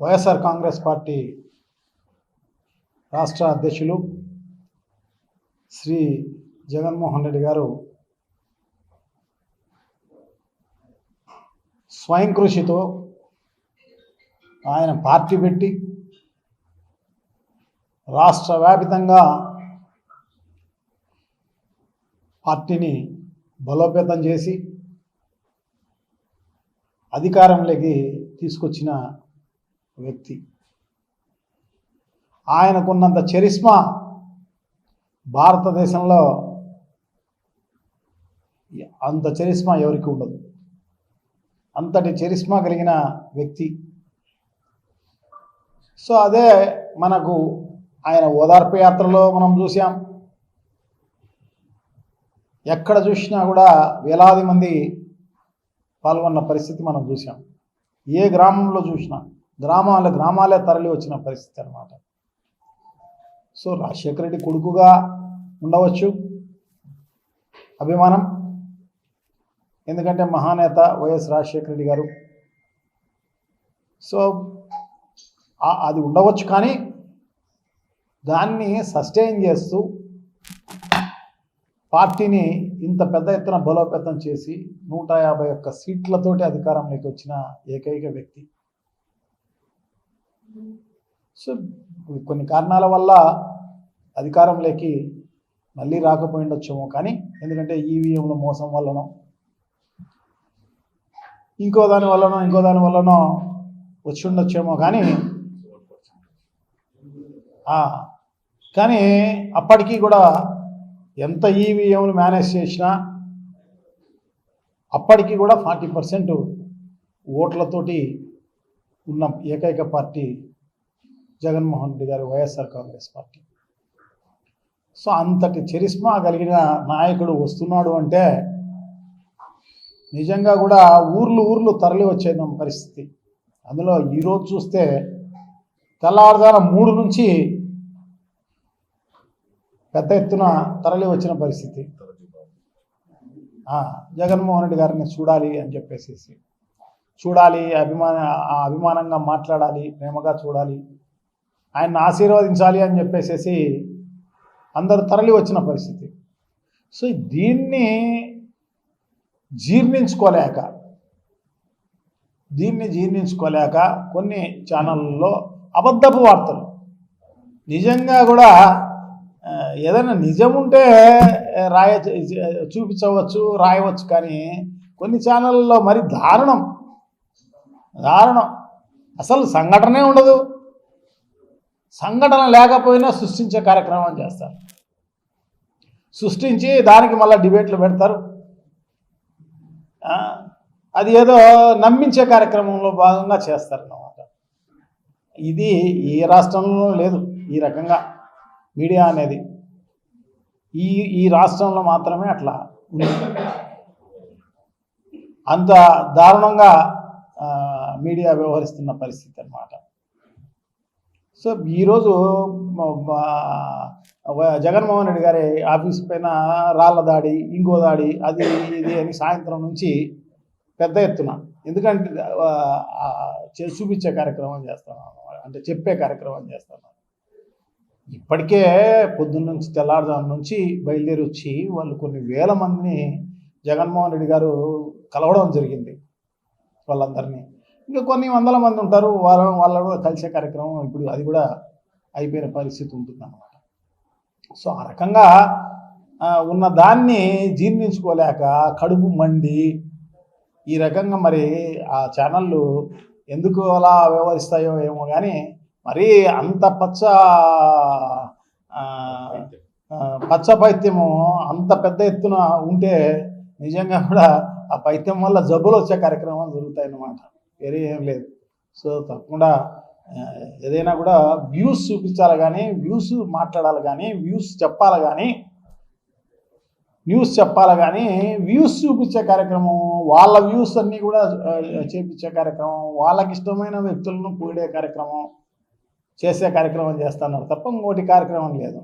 YSR Congress party రాష్ట్ర అధ్యక్షులు శ్రీ జగన్మోహన్ రెడ్డి గారు స్వయం కృషితో ఆయన పార్టీ పెట్టి రాష్ట్ర వ్యాపితంగా పార్టీని బలోపేతం చేసి అధికారంలోకి తీసుకొచ్చిన వ్యక్తి. ఆయనకున్నంత చరిస్మా భారతదేశంలో అంత చరిస్మా ఎవరికి ఉండదు. అంతటి చరిస్మా కలిగిన వ్యక్తి. సో అదే మనకు ఆయన ఓదార్పు యాత్రలో మనం చూసాం ఎక్కడ చూసినా కూడా వేలాది మంది పాల్గొన్న పరిస్థితి మనం చూసాం ఏ గ్రామంలో చూసినా గ్రామాల గ్రామాలే తరలి వచ్చిన పరిస్థితి అన్నమాట. సో రాజశేఖర రెడ్డి కొడుకుగా ఉండవచ్చు. అభిమానం. ఎందుకంటే మహానేత వైఎస్ రాజశేఖర రెడ్డి గారు. సో అది ఉండవచ్చు కానీ దాన్ని సస్టైన్ చేస్తూ పార్టీని ఇంత పెద్ద ఎత్తున బలోపేతం చేసి నూట యాభై ఒక్క సీట్లతోటి అధికారంలోకి వచ్చిన ఏకైక వ్యక్తి సో కొన్ని కారణాల వల్ల అధికారంలోకి మళ్ళీ రాకపోయిండొచ్చేమో కానీ ఎందుకంటే ఈవీఎంల మోసం వల్లనో ఇంకో దాని వల్లనో ఇంకో దాని వల్లనో వచ్చి ఉండొచ్చేమో కానీ కానీ అప్పటికీ కూడా ఎంత ఈవీఎంలు మేనేజ్ చేసినా అప్పటికి కూడా ఫార్టీ పర్సెంట్ ఓట్లతోటి ఉన్న ఏకైక పార్టీ జగన్మోహన్ రెడ్డి గారు వైఎస్ఆర్ కాంగ్రెస్ పార్టీ. సో అంతటి చరిస్మా కలిగిన నాయకుడు వస్తున్నాడు అంటే నిజంగా కూడా ఊర్లు ఊర్లు తరలి వచ్చే పరిస్థితి. అందులో ఈరోజు చూస్తే తెల్లవారుజాన మూడు నుంచి పెద్ద ఎత్తున తరలి వచ్చిన పరిస్థితి. జగన్మోహన్ రెడ్డి గారిని చూడాలి అని చెప్పేసి చూడాలి అభిమాన అభిమానంగా మాట్లాడాలి ప్రేమగా చూడాలి. ఆయన్ని ఆశీర్వదించాలి అని చెప్పేసి అందరూ తరలి వచ్చిన పరిస్థితి. సో దీన్ని జీర్ణించుకోలేక దీన్ని జీర్ణించుకోలేక కొన్ని ఛానళ్ళలో అబద్ధపు వార్తలు. నిజంగా కూడా ఏదైనా నిజం ఉంటే రాయ చూపించవచ్చు రాయవచ్చు కానీ కొన్ని ఛానళ్ళలో మరి దారుణం. దారుణం అసలు సంఘటనే ఉండదు. సంఘటన లేకపోయినా సృష్టించే కార్యక్రమం చేస్తారు. సృష్టించి దానికి మళ్ళీ డిబేట్లు పెడతారు. అది ఏదో నమ్మించే కార్యక్రమంలో భాగంగా చేస్తారు అన్నమాట. ఇది ఏ రాష్ట్రంలో లేదు. ఈ రకంగా మీడియా అనేది. ఈ ఈ రాష్ట్రంలో మాత్రమే అట్లా అంత దారుణంగా మీడియా వ్యవహరిస్తున్న పరిస్థితి అన్నమాట. సో ఈరోజు జగన్మోహన్ రెడ్డి గారి ఆఫీస్ పైన రాళ్ళ దాడి ఇంకో దాడి అది ఇది అని సాయంత్రం నుంచి పెద్ద ఎత్తున. ఎందుకంటే చూపించే కార్యక్రమం చేస్తాను. అంటే చెప్పే కార్యక్రమం చేస్తాను. ఇప్పటికే పొద్దున్న నుంచి తెల్లారుజాము నుంచి బయలుదేరి వచ్చి వాళ్ళు కొన్ని వేల మందిని జగన్మోహన్ రెడ్డి గారు కలవడం జరిగింది వాళ్ళందరినీ. ఇంకా కొన్ని వందల మంది ఉంటారు వాళ్ళ వాళ్ళ కూడా కలిసే కార్యక్రమం ఇప్పుడు అది కూడా అయిపోయిన పరిస్థితి ఉంటుంది అన్నమాట. సో ఆ రకంగా ఉన్న దాన్ని జీర్ణించుకోలేక కడుపు మండి ఈ రకంగా మరి ఆ ఛానళ్ళు ఎందుకు అలా వ్యవహరిస్తాయో ఏమో కానీ మరి అంత పచ్చ పచ్చ పైత్యము అంత పెద్ద ఎత్తున ఉంటే నిజంగా కూడా ఆ పైత్యం వల్ల జబ్బులు వచ్చే కార్యక్రమాలు జరుగుతాయన్నమాట. వేరే ఏం లేదు. సో తప్పకుండా ఏదైనా కూడా వ్యూస్ చూపించాలి కానీ వ్యూస్ మాట్లాడాలి కానీ వ్యూస్ చెప్పాలి కానీ న్యూస్ చెప్పాలి కానీ వ్యూస్ చూపించే కార్యక్రమం వాళ్ళ వ్యూస్ అన్నీ కూడా చేపించే కార్యక్రమం వాళ్ళకి ఇష్టమైన వ్యక్తులను కూడే కార్యక్రమం చేసే కార్యక్రమం చేస్తున్నారు తప్ప ఇంకోటి కార్యక్రమం లేదు.